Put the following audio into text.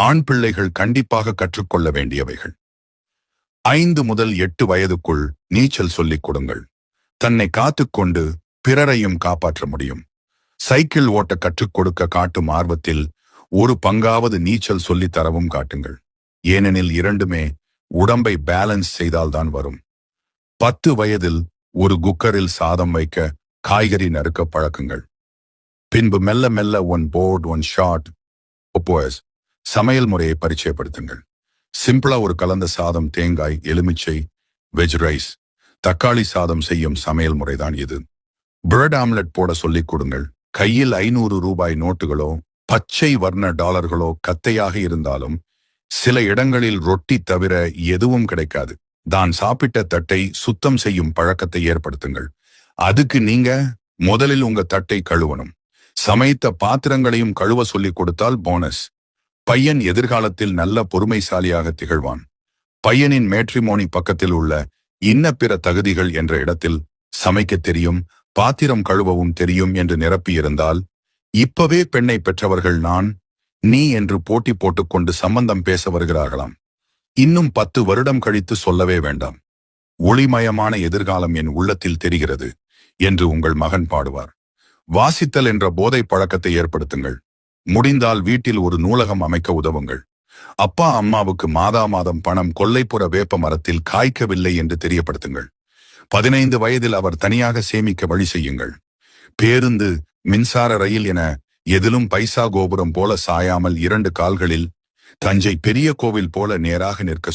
ஆண் பிள்ளைகள் கண்டிப்பாக கற்றுக்கொள்ள வேண்டியவைகள். ஐந்து முதல் எட்டு வயதுக்குள் நீச்சல் சொல்லிக் கொடுங்கள். தன்னை காத்துக்கொண்டு பிறரையும் காப்பாற்ற முடியும். சைக்கிள் ஓட்ட கற்றுக் கொடுக்க காட்டும் ஆர்வத்தில் ஒரு பங்காவது நீச்சல் சொல்லித் தரவும் காட்டுங்கள். ஏனெனில் இரண்டுமே உடம்பை பேலன்ஸ் செய்தால்தான் வரும். பத்து வயதில் ஒரு குக்கரில் சாதம் வைக்க காய்கறி நறுக்க பழக்குங்கள். பின்பு மெல்ல மெல்ல one pot one shot OPOS சமையல் முறையை பரிச்சயப்படுத்துங்கள். சிம்பிளா ஒரு கலந்த சாதம் தேங்காய் எலுமிச்சை வெஜ் ரைஸ் தக்காளி சாதம் செய்யும் சமையல் முறைதான் இது. பிரெட் ஆம்லெட் போட சொல்லிக் கொடுங்கள். கையில் ஐநூறு ரூபாய் நோட்டுகளோ பச்சை வர்ண டாலர்களோ கத்தையாக இருந்தாலும் சில இடங்களில் ரொட்டி தவிர எதுவும் கிடைக்காது. தான் சாப்பிட்ட தட்டை சுத்தம் செய்யும் பழக்கத்தை ஏற்படுத்துங்கள். அதுக்கு நீங்க முதலில் உங்க தட்டை கழுவணும். சமைத்த பாத்திரங்களையும் கழுவ சொல்லிக் கொடுத்தால் போனஸ் பையன் எதிர்காலத்தில் நல்ல பொறுமைசாலியாக திகழ்வான். பையனின் மேட்ரிமோனி பக்கத்தில் உள்ள இன்ன பிற தகுதிகள் என்ற இடத்தில் சமைக்க தெரியும் பாத்திரம் கழுவவும் தெரியும் என்று நிரப்பியிருந்தால் இப்பவே பெண்ணை பெற்றவர்கள் நான் நீ என்று போட்டி போட்டுக்கொண்டு சம்பந்தம் பேச வருகிறார்களாம். இன்னும் பத்து வருடம் கழித்து சொல்லவே வேண்டாம். ஒளிமயமான எதிர்காலம் என் உள்ளத்தில் தெரிகிறது என்று உங்கள் மகன் பாடுவார். வாசித்தல் என்ற போதை பழக்கத்தை ஏற்படுத்துங்கள். முடிந்தால் வீட்டில் ஒரு நூலகம் அமைக்க உதவுங்கள். அப்பா அம்மாவுக்கு மாதா மாதம் பணம் கொல்லைப்புற வேப்ப மரத்தில் காய்க்கவில்லை என்று தெரியப்படுத்துங்கள். பதினைந்து வயதில் அவர் தனியாக சேமிக்க வழி செய்யுங்கள். பேருந்து மின்சார ரயில் என எதிலும் பைசா கோபுரம் போல சாயாமல் இரண்டு கால்களில் தஞ்சை பெரிய கோவில் போல நேராக நிற்க